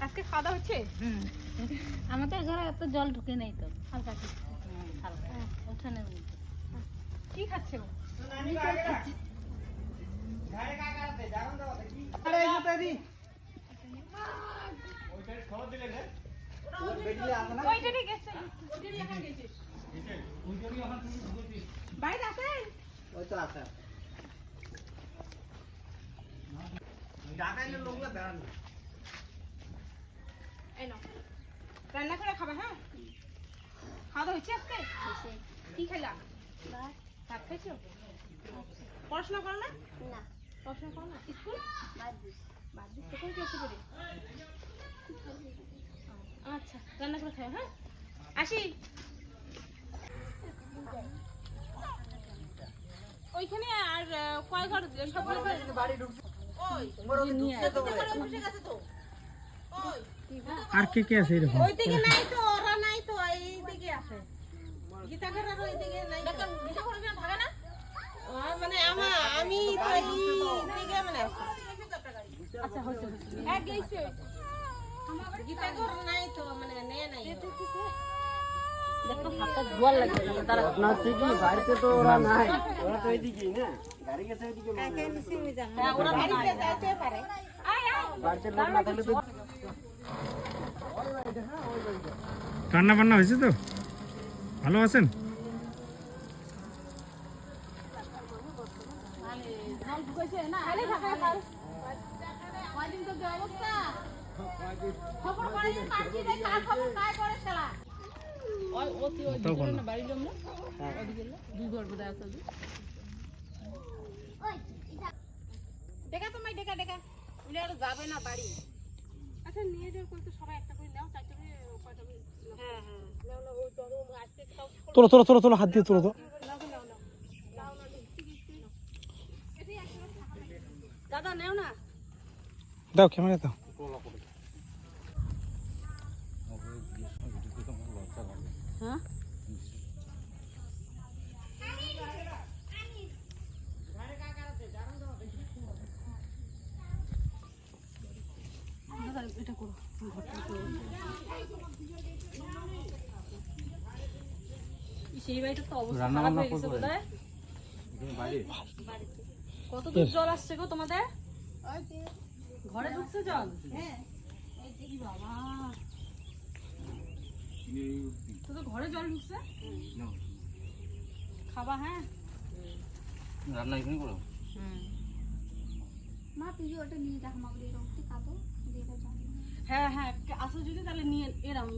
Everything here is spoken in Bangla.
আজকে খাওয়া দাওয়া হচ্ছে? হুম। আমাদের ঘরে এত জল ঢুকে নেই তো। হালকা কিছু হালকা উঠানের মধ্যে কি খাচ্ছে ও? বাইরে আছেন ওই তো আছে। লোকগুলো বেড়ানো এই নাও। রান্না করে খাবে হ্যাঁ? খাওয়া দাওয়া হচ্ছে আজকে? কি খাইলা? ভাত। খাইছো? পড়াশোনা করো না? না। পড়াশোনা করো না? স্কুল? বাদ দিস বাদ আচ্ছা রান্না করে খাও হ্যাঁ? আসি। ওইখানে আর কয় ঘর? সব বাড়ি ঢুকছে। তো। আর কে কে আছে এরকম? ওইদিকে নাই তো ওরা নাই তো এইদিকে আছে। গীতাঘর আর ওইদিকে নাই তো। ও, মানে আমার আমি তো এইদিকে মানে আছি। হ্যাঁ গেছে গীতাঘর নাই তো মানে নে নাই। আপনার হচ্ছে কি বাড়িতে তো ওরা নাই। ওরা তো এইদিকেই না? গাড়ি গেছে ওইদিকে হ্যাঁ, ওরা বাড়িতে যাইতে পারে। বাড়িতে লোক না থাকলে তো রান্না বান্না হয়েছে তো? ভালো আছেন? দেখা তোমায় দেখা দেখা। উনি আর যাবে না বাড়ি। আচ্ছা নিয়ে যাও কইতো সবাই একটা করে নাও চারটে তোলো তোলো তোলো তোলো হাত দিয়ে তোলো তো নাও নাও নাও নাও ক্যামেরা দাও সেই বাড়িটা তো অবস্থা খারাপ হয়ে গেছে বোধহয়। কত দূর জল আসছে গো তোমাদের? ঘরে ঢুকছে জল? হ্যাঁ বাবা। তো তো ঘরে জল ঢুকছে? খাবা হ্যাঁ? রান্না এখানে করো? মা তুই ওটা নিয়ে যা আমাকে এরকম খাব দিয়ে দাও হ্যাঁ হ্যাঁ আসো যদি তাহলে নিয়ে এরাম